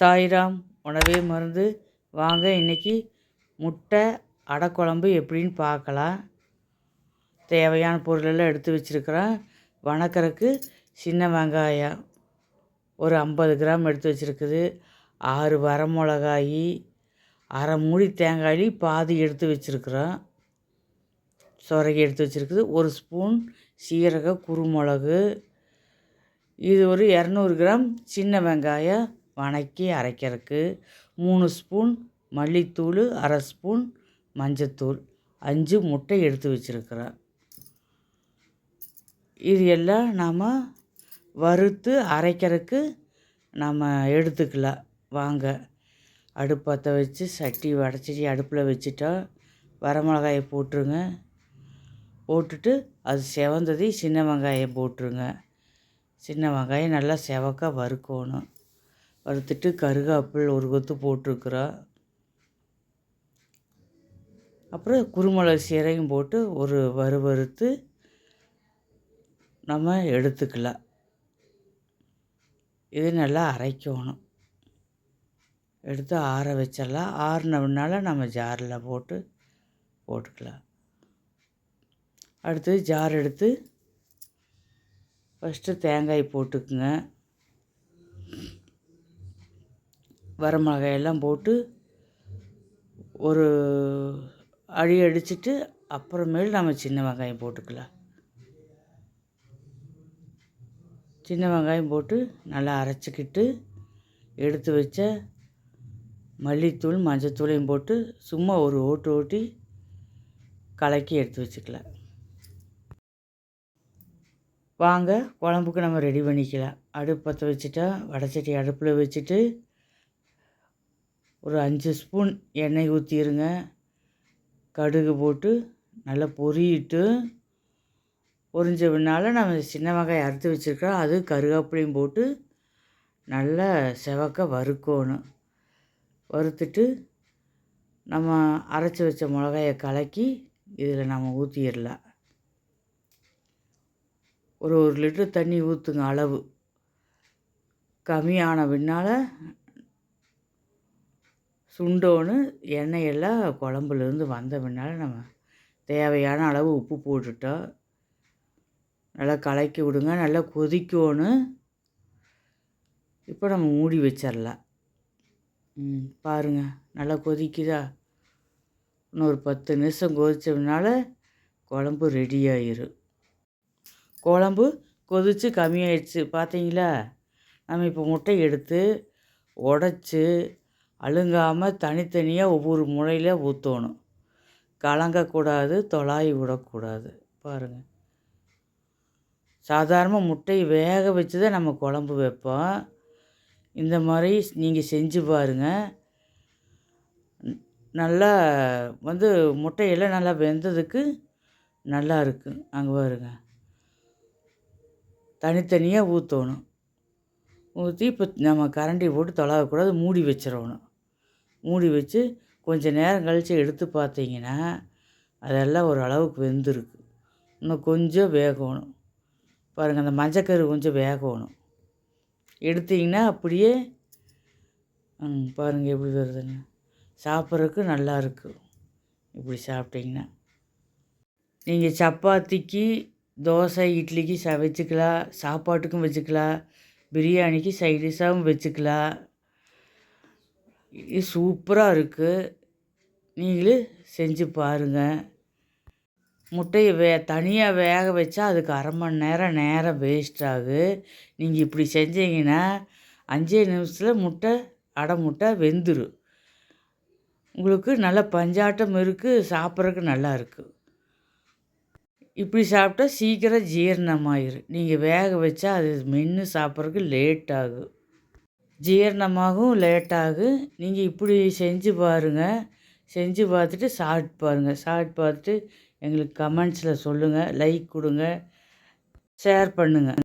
சாய்ராம் உணவே மருந்து. வாங்க இன்றைக்கி முட்டை அடை குழம்பு எப்படின்னு பார்க்கலாம். தேவையான பொருளெல்லாம் எடுத்து வச்சுருக்கிறேன். வணக்கறக்கு சின்ன வெங்காயம் ஒரு ஐம்பது கிராம் எடுத்து வச்சுருக்குது. ஆறு வரமிளகாய் அரை மூடி தேங்காய் பாதி எடுத்து வச்சுருக்குறோம் சொரகி எடுத்து வச்சுருக்குது. ஒரு ஸ்பூன் சீரக குருமிளகு இது ஒரு இரநூறு கிராம் சின்ன வெங்காயம். வணக்கி அரைக்கிறதுக்கு மூணு ஸ்பூன் மல்லித்தூள் அரை ஸ்பூன் மஞ்சத்தூள். அஞ்சு முட்டை எடுத்து வச்சுருக்குறேன். இது எல்லாம் நாம் வறுத்து அரைக்கிறதுக்கு நம்ம எடுத்துக்கலாம். வாங்க. அடுப்பத்தை வச்சு சட்டி வடச்சட்டி அடுப்பில் வச்சுட்டா வரமிளகாயை போட்டுருங்க. போட்டுட்டு அது செவந்ததையும் சின்ன வெங்காயம் போட்டுருங்க. சின்ன வெங்காயம் நல்லா செவக்க வறுக்கணும். வறுத்துட்டு கருகாப்பில் ஒரு கொத்து போட்டிருக்குறோம் அப்புறம் குருமிளகு சீரையும் போட்டு ஒரு வறு வறுத்து நம்ம எடுத்துக்கலாம். இது நல்லா அரைக்கணும். எடுத்து ஆற வச்சிடலாம். ஆறினவுனால நம்ம ஜாரில் போட்டு போட்டுக்கலாம். அடுத்து ஜார் எடுத்து ஃபஸ்ட்டு தேங்காய் போட்டுக்குங்க. வரமிளகாயெல்லாம் போட்டு ஒரு அடி அடிச்சுட்டு அப்புறமேல் நம்ம சின்ன வெங்காயம் போட்டுக்கலாம். சின்ன வெங்காயம் போட்டு நல்லா அரைச்சிக்கிட்டு எடுத்து வச்ச மல்லித்தூள் மஞ்சத்தூளையும் போட்டு சும்மா ஒரு ஓட்டு ஓட்டி கலக்கி எடுத்து வச்சுக்கலாம். வாங்க குழம்புக்கு நம்ம ரெடி பண்ணிக்கலாம். அடுப்பு பற்ற வச்சுட்டா வடச்சட்டி அடுப்பில் வச்சுட்டு ஒரு அஞ்சு ஸ்பூன் எண்ணெய் ஊற்றிடுங்க கடுகு போட்டு நல்லா பொரியிட்டு பொரிஞ்ச பின்னால் நம்ம சின்ன வெங்காயம் அறுத்து வச்சுருக்கோம் அது கருவேப்பிலையும் போட்டு நல்லா செவக்க வறுக்கணும். வறுத்துட்டு நம்ம அரைச்சி வச்ச மிளகாயை கலக்கி இதில் நம்ம ஊற்றிடலாம் ஒரு ஒரு லிட்டர் தண்ணி ஊற்றுங்க அளவு. கம்மியான பின்னால் சுண்டோன்னு எண்ணெயெல்லாம் குழம்புலேருந்து வந்த பின்னால் நம்ம தேவையான அளவு உப்பு போட்டுட்டோம் நல்லா கலக்கி விடுங்க நல்லா கொதிக்கணும் இப்போ நம்ம மூடி வச்சிடலாம் ம் பாருங்கள் நல்லா கொதிக்குதா? இன்னொரு பத்து நிமிஷம் கொதிச்சதுனால குழம்பு ரெடி ஆயிரும் குழம்பு கொதித்து கம்மியாயிடுச்சு பார்த்தீங்களா? நம்ம இப்போ முட்டை எடுத்து உடச்சி அழுங்காமல் தனித்தனியாக ஒவ்வொரு முறையில் ஊற்றணும் கலங்கக்கூடாது தொலாய் விடக்கூடாது. பாருங்கள் சாதாரண முட்டையை வேக வச்சு தான் நம்ம குழம்பு வைப்போம். இந்த மாதிரி நீங்கள் செஞ்சு பாருங்கள் நல்லா வந்து முட்டையெல்லாம் நல்லா வெந்ததுக்கு நல்லா இருக்கும் அங்கே பாருங்க. தனித்தனியாக ஊற்றணும் ஊற்றி இப்போ நம்ம கரண்டி போட்டு தொலாகக்கூடாது மூடி வச்சிடணும். மூடி வச்சு கொஞ்சம் நேரம் கழித்து எடுத்து பார்த்தீங்கன்னா அதெல்லாம் ஒரு அளவுக்கு வெந்திருக்கு. இன்னும் கொஞ்சம் வேகணும். பாருங்கள் அந்த மஞ்சக்கரு கொஞ்சம் வேகணும். எடுத்திங்கன்னா அப்படியே பாருங்கள் எப்படி வருதுன்னு சாப்பிட்றதுக்கு நல்லா இருக்கும் இப்படி சாப்பிட்டிங்கன்னா. நீங்கள் சப்பாத்திக்கு தோசை இட்லிக்கு ச வச்சுக்கலாம். சாப்பாட்டுக்கும் வச்சுக்கலாம். பிரியாணிக்கு சைடிஷாகவும் வச்சுக்கலாம். சூப்பராக இருக்குது நீங்களும் செஞ்சு பாருங்கள் முட்டையை வே தனியாக வேக வச்சா அதுக்கு அரை மணி நேரம் நேரம் வேஸ்ட் ஆகு. நீங்கள் இப்படி செஞ்சீங்கன்னா அஞ்சே நிமிஷத்தில் முட்டை அடை முட்டை வெந்துடும் உங்களுக்கு நல்ல பஞ்சாட்டம் இருக்குது சாப்பிட்றதுக்கு நல்லா இருக்குது இப்படி சாப்பிட்டா சீக்கிரம் ஜீரணமாயிரும் நீங்கள் வேக வச்சா அது மென்று சாப்பிட்றதுக்கு லேட் ஆகும் ஜீரணமாகவும் லேட் ஆகும் நீங்கள் இப்படி செஞ்சு பாருங்கள் செஞ்சு பார்த்துட்டு சாப்பிட்டு பாருங்கள் சாப்பிட்டு பார்த்துட்டு எங்களுக்கு கமெண்ட்ஸில் சொல்லுங்கள் லைக் கொடுங்க. ஷேர் பண்ணுங்கள்